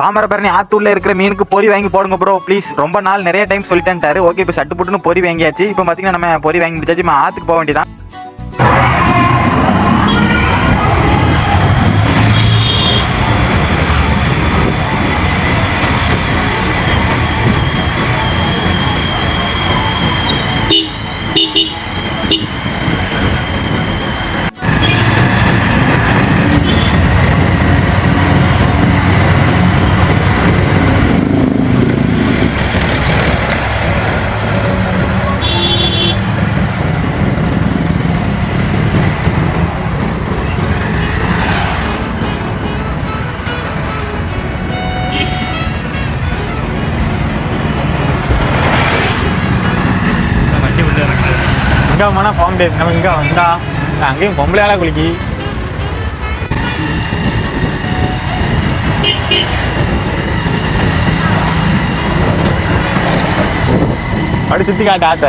தாமிரபரணி ஆத்துள்ள இருக்கிற மீனுக்கு பொரி வாங்கி போடுங்க ப்ரோ ப்ளீஸ் ரொம்ப நாள் நிறைய டைம் சொல்லிட்டேன்ட்டாரு. ஓகே இப்போ சட்டு புட்டுன்னு பொரி வாங்கியாச்சு. இப்போ பார்த்தீங்கன்னா நம்ம பொரி வாங்கி முடிச்சாச்சு. நம்ம ஆத்துக்கு போக வேண்டியதான் எங்கே போனால் போக முடியாது நம்ம இங்கே வந்தா அங்கேயும் பொம்பளையால குளிக்கி. அப்படி சுற்றி காட்டு ஆத்த.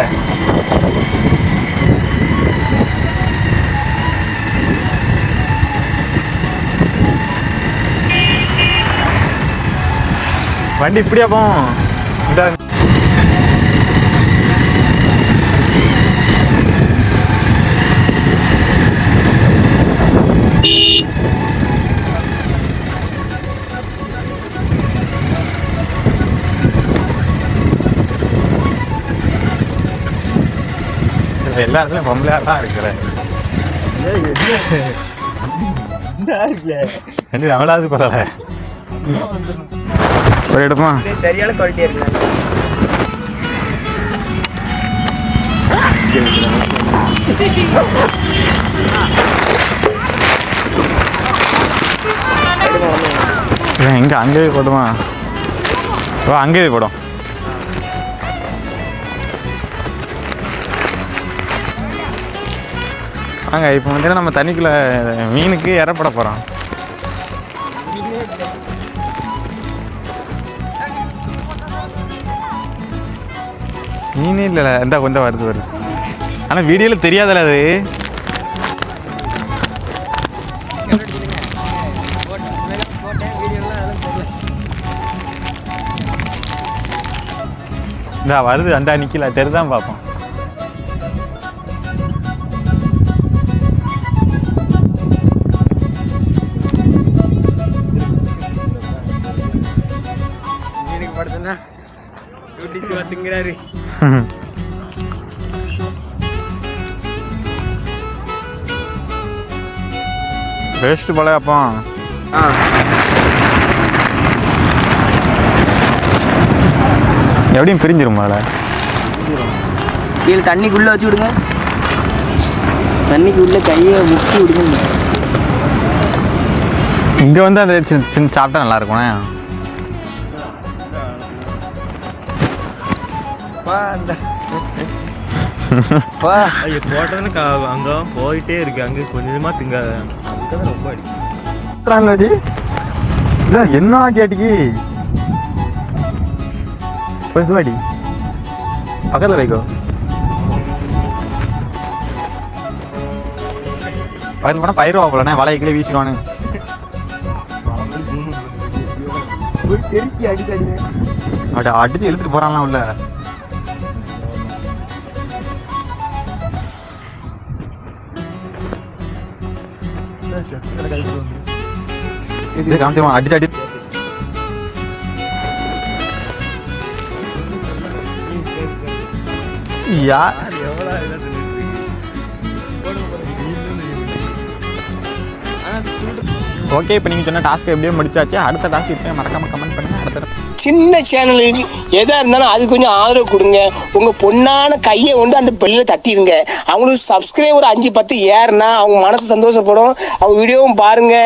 வண்டி இப்படியா போகும்? இந்த. இதுல எல்லா இடத்துலயும் பொம்பளையா தான் இருக்கிறேன் ரெண்டு நம்மளாவது பரவாயில்ல ஒரு இடமா? சரியான குவாலிட்டி இருக்கு இவன் எங்க அங்கேயே போடுமா ஓ அங்கேயே போடும். வாங்க இப்போ வந்து நம்ம தண்ணிக்குள்ள மீனுக்கு இறப்பட போகிறோம் மீனே இல்லைல்ல இந்த கொஞ்சம் வருது வருது. ஆனால் வீடியோவில் தெரியாதுல்ல அது. இந்த வருது அந்த நிற்கல தெரிதான் பார்ப்போம் டூட்டி சிவா திங்கிறாரு வேஸ்ட் போல அப்போ ஆ எப்படியும் பிரிஞ்சிரும் போல கீழே தண்ணிக்குள்ளே வச்சு விடுங்க தண்ணிக்கு உள்ள கையை முக்கி விடுங்க இங்க வந்து அந்த சின்ன சின்ன சாப்பிட்டா நல்லா இருக்கும் ஐயோ போட்டதுன்னு அங்கே போயிட்டே இருக்கு. அங்கே கொஞ்சமா திங்க அங்கே தான் ரொம்ப அடி. இல்ல என்ன கேட்டிக்கு? பேசுவாடி பக்கத்துல வைக்கோ. பக்கத்துல போனா பயிர் போலண்ணே வலையை வீசிடுவானு. தெருக்கி அடிக்கடி அப்படி அடிச்சு இழுத்துட்டு போறான்லாம் உள்ள. இது காமிச்சிருவான் அடிச்சு அடி யா ஓகே இப்போ நீங்கள் சொன்ன டாஸ்க் எப்படியோ முடிச்சாச்சு. அடுத்த டாஸ்க் இப்போ மறக்காம கமெண்ட் பண்ணுங்கள் அடுத்த சின்ன சேனலுக்கு எதாக இருந்தாலும் அது கொஞ்சம் ஆதரவு கொடுங்க. உங்கள் பொண்ணான கையை வந்து அந்த பெல்லில தட்டிடுங்க அவங்களுக்கு சப்ஸ்கிரைபர் அஞ்சு பத்து ஏறுனா அவங்க மனசு சந்தோஷப்படும். அவங்க வீடியோவும் பாருங்கள்